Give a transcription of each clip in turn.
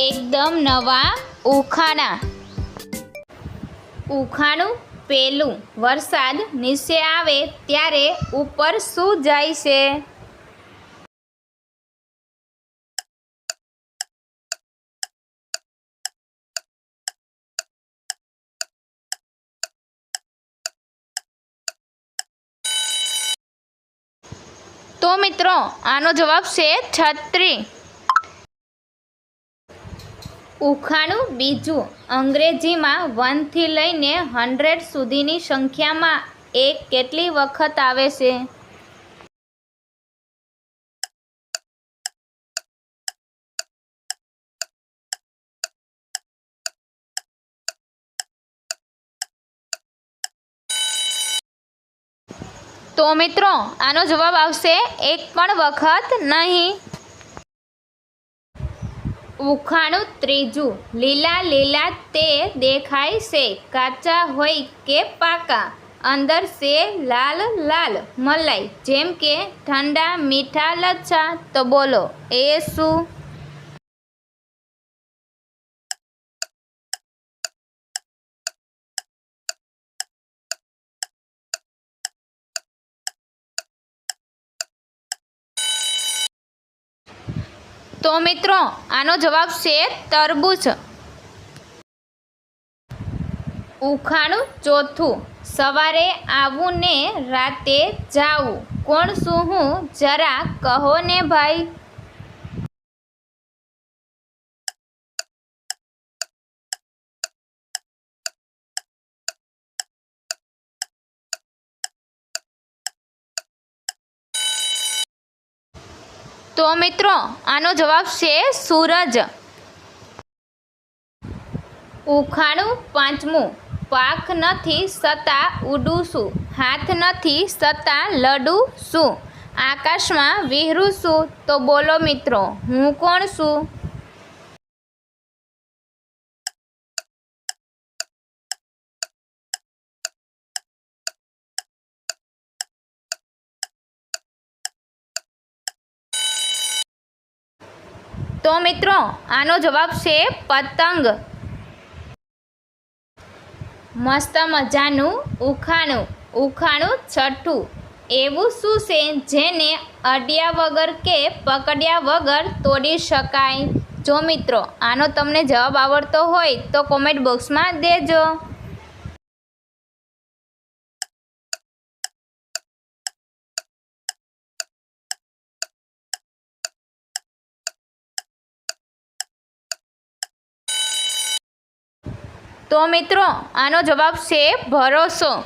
એકદમ નવા ઉખાણા. ઉખાણું પેલું. વરસાદ નીચે આવે ત્યારે ઉપર શું જાય છે? તો મિત્રો, આનો જવાબ છે છત્રી. ઉખાણું બીજું. અંગ્રેજીમાં વનથી લઈને હંડ્રેડ સુધીની સંખ્યામાં એક કેટલી વખત આવે છે? તો મિત્રો, આનો જવાબ આવશે એક પણ વખત નહીં. ઉખાણું ત્રીજું, લીલા લીલા તે દેખાય છે, કાચા હોય કે પાકા. અંદર છે લાલ લાલ મલાઈ, જેમ કે ઠંડા મીઠા લચ્છા. તો બોલો, એ શું? તો મિત્રો, આનો જવાબ છે તરબૂચ. ઉખાણું ચોથું. સવારે આવું ને રાતે જાવું. કોણ શું હું? જરા કહો ને ભાઈ. તો મિત્રો, આનો જવાબ છે સૂરજ. ઉખાણું પાંચમું. પાક નથી સતા ઉડું હાથ નથી સતા લડું છું આકાશમાં વિહરું છું તો બોલો મિત્રો, હું કોણ છું? તો મિત્રો, આનો જવાબ છે પતંગ. મસ્ત મજાનું ઉખાણું ઉખાણું છઠ્ઠું. એવું શું છે જેને અડ્યા વગર કે પકડ્યા વગર તોડી શકાય? જો મિત્રો, આનો તમને જવાબ આવડતો હોય તો કોમેન્ટ બોક્સમાં દેજો. તો મિત્રો, આનો જવાબ છે ભરોસો.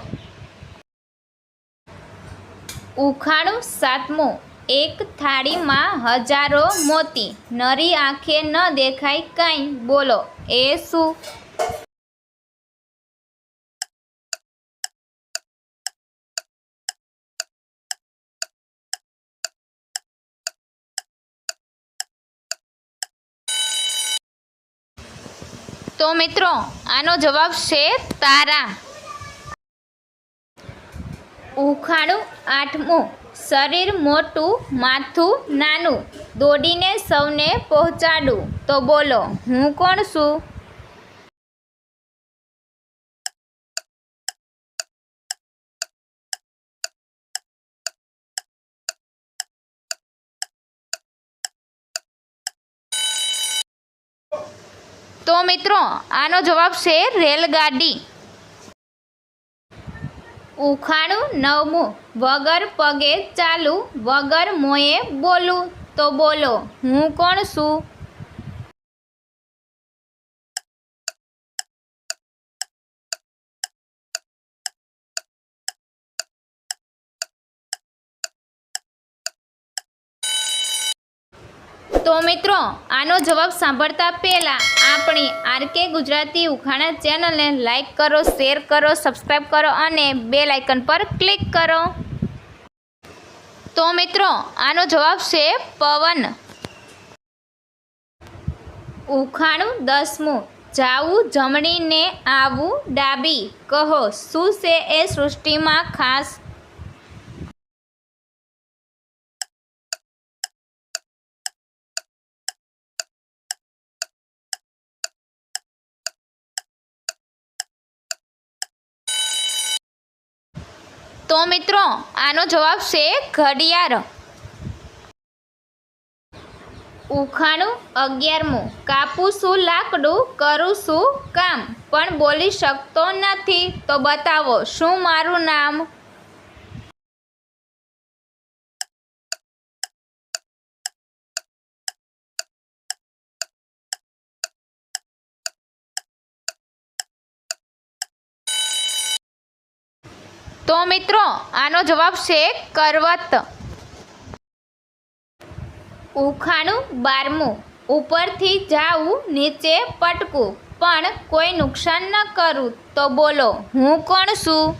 ઉખાણું સાતમું. એક થાળીમાં હજારો મોતી. નરી આંખે ન દેખાય કાંઈ. બોલો, એ શું? મિત્રો, આનો જવાબ છે તારા. ઉખાણું આઠમું, શરીર મોટું, માથું નાનું. દોડીને સૌને પહોંચાડું. તો બોલો, હું કોણ છું? તો મિત્રો, આનો જવાબ છે રેલગાડી. ઉખાણું નવમું, વગર પગે ચાલું, વગર મોએ બોલું. તો બોલો, હું કોણ છું? તો મિત્રો, આનો જવાબ સાંભળતા પહેલાં આપણી આરકે ગુજરાતી ઉખાણા ચેનલને લાઇક કરો, શેર કરો સબસ્ક્રાઈબ કરો અને બે લાઇકન પર ક્લિક કરો. તો મિત્રો, આનો જવાબ છે પવન. ઉખાણું દસમું, જાવું, જમણીને આવું ડાબી. કહો, શું છે એ સૃષ્ટિમાં ખાસ તો મિત્રો, આનો જવાબ છે ઘડિયાળ. ઉખાણું અગિયારમું. કાપું શું, લાકડું, કરું શું, કામ? પણ બોલી શકતો નથી. તો બતાવો, શું મારું નામ? તો મિત્રો, આનો જવાબ છે કરવત. ઉખાણું બારમું. ઉપરથી જાવું નીચે પટકું. પણ કોઈ નુકસાન ન કરું, તો બોલો, હું કોણ છું?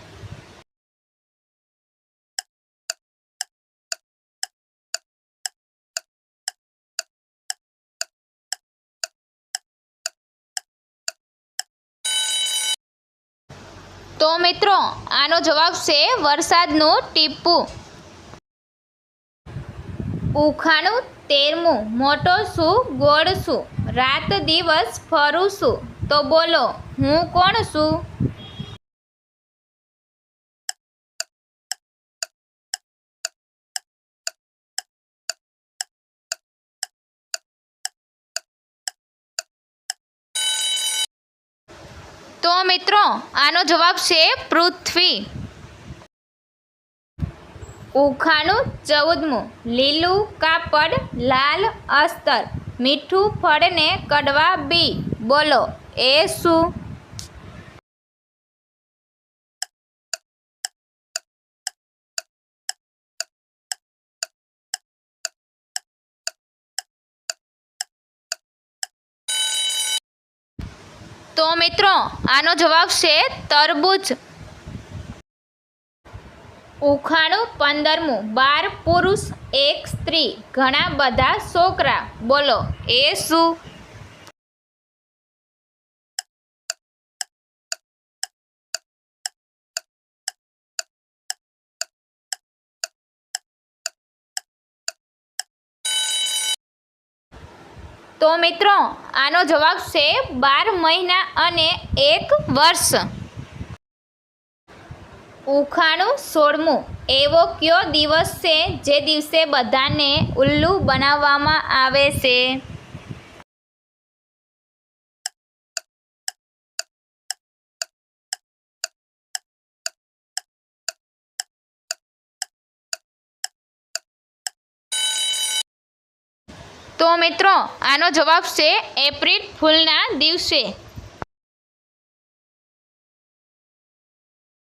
તો મિત્રો, આનો જવાબ છે વરસાદનું ટીપું. ઉખાણું તેરમું, મોટો શું, ગોળ શું, રાત દિવસ ફરું છું તો બોલો, હું કોણ છું? મિત્રો, આનો જવાબ છે પૃથ્વી. ઉખાણું ચૌદમું, લીલું કાપડ, લાલ અસ્તર, મીઠું ફળને કડવા બી. બોલો, એ શું? તો મિત્રો, આનો જવાબ છે તરબૂચ. ઉખાણું પંદરમું, બાર પુરુષ, એક સ્ત્રી. ઘણા બધા છોકરા. બોલો, એ શું? તો મિત્રો, આનો જવાબ છે બાર મહિના અને એક વર્ષ. ઉખાણું સોળમું. એવો કયો દિવસ છે જે દિવસે બધાને ઉલ્લુ બનાવવામાં આવે છે? તો મિત્રો આનો જવાબ છે એપ્રિલ ફૂલના દિવસે.